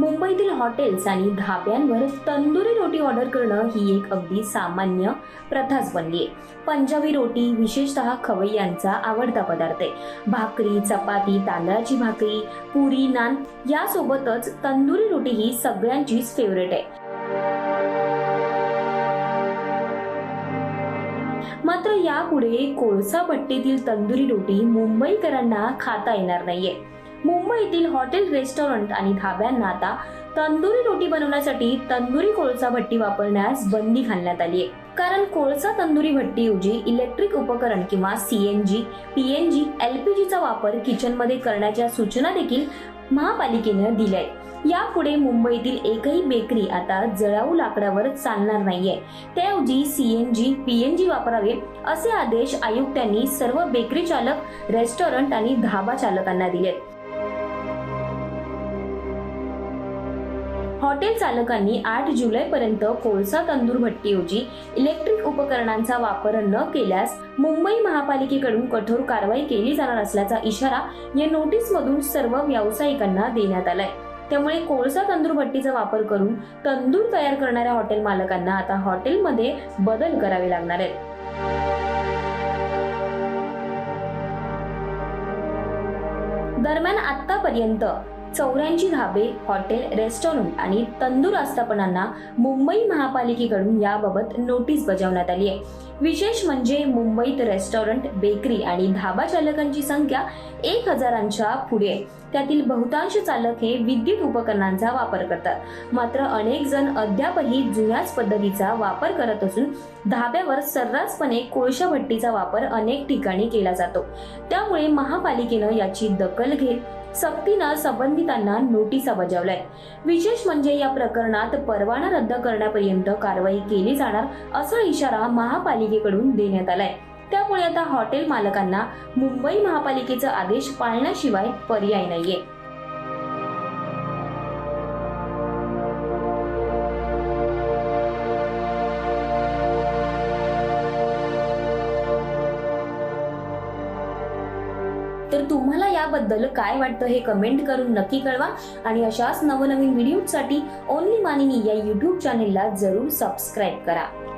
मुंबईतील हॉटेल्स आणि धाब्यांवर तंदुरी रोटी ऑर्डर करणं ही एक अगदी सामान्य प्रथाच बनली आहे पंजाबी रोटी विशेषतः खवय्यांचा आवडता पदार्थ आहे. भाकरी चपाती तांदळाची भाकरी पुरी नान यासोबतच तंदुरी रोटी ही सगळ्यांचीच फेवरेट आहे. मात्र यापुढे कोळसा पट्टीतील तंदुरी रोटी मुंबईकरांना खाता येणार नाहीये. मुंबईतील हॉटेल रेस्टॉरंट आणि धाब्यांना आता तंदुरी रोटी बनवण्यासाठी तंदुरी कोळसा भट्टी वापरण्यास बंदी घालण्यात आली आहे. कारण कोळसा तंदुरी भट्टीऐवजी इलेक्ट्रिक उपकरण किंवा सीएनजी पीएनजी एलपीजीचा वापर किचनमध्ये करण्याच्या सूचना देखील महापालिकेनं दिल्या आहेत. यापुढे मुंबईतील एकही बेकरी आता जळाऊ लाकडावर चालणार नाहीये. त्याऐवजी सीएनजी पीएनजी वापरावे असे आदेश आयुक्तांनी सर्व बेकरी चालक रेस्टॉरंट आणि धाबा चालकांना दिलेत. हॉटेल चालकांनी आठ जुलैपर्यंत कोळसा तंदूर भट्टीऐवजी इलेक्ट्रिक उपकरणांचा वापर न केल्यास मुंबई महापालिकेकडून कठोर कारवाई केली जाणार असल्याचा इशारा या नोटीसमधून सर्व व्यावसायिकांना देण्यात आलाय. त्यामुळे कोळसा तंदूर भट्टीचा वापर करून तंदूर तयार करणाऱ्या हॉटेल मालकांना आता हॉटेलमध्ये बदल करावे लागणार आहेत. दरम्यान आतापर्यंत चौऱ्याऐंशी धाबे हॉटेल रेस्टॉरंट आणि तंदूर आस्थापनांना मुंबई महापालिकेकडून याबाबत नोटीस बजावण्यात आली आहे. विशेष म्हणजे मुंबईत रेस्टॉरंट बेकरी आणि धाबा चालकांची संख्या एक हजारांच्या पुढे आहे. त्यातील बहुतांश चालक हे विद्युत उपकरणांचा वापर करतात. मात्र अनेक जण अद्यापही जुन्याच पद्धतीचा वापर करत असून धाब्यावर सर्रासपणे कोळशा भट्टीचा वापर अनेक ठिकाणी केला जातो. त्यामुळे महापालिकेनं याची दखल घेत सक्तीनं संबंधितांना नोटिसा बजावल्याय विशेष म्हणजे या प्रकरणात परवाना रद्द करण्यापर्यंत कारवाई केली जाणार असा इशारा महापालिकेकडून देण्यात आलाय. त्यामुळे आता हॉटेल मालकांना मुंबई महापालिकेचा आदेश पाळण्याशिवाय पर्याय नाहीये. तर तुम्हाला याबद्दल काय वाटतं हे कमेंट करून नक्की कळवा. आणि अशाच नवनवीन व्हिडिओसाठी ओनली मानिनी या युट्यूब चॅनेलला जरूर सबस्क्राईब करा.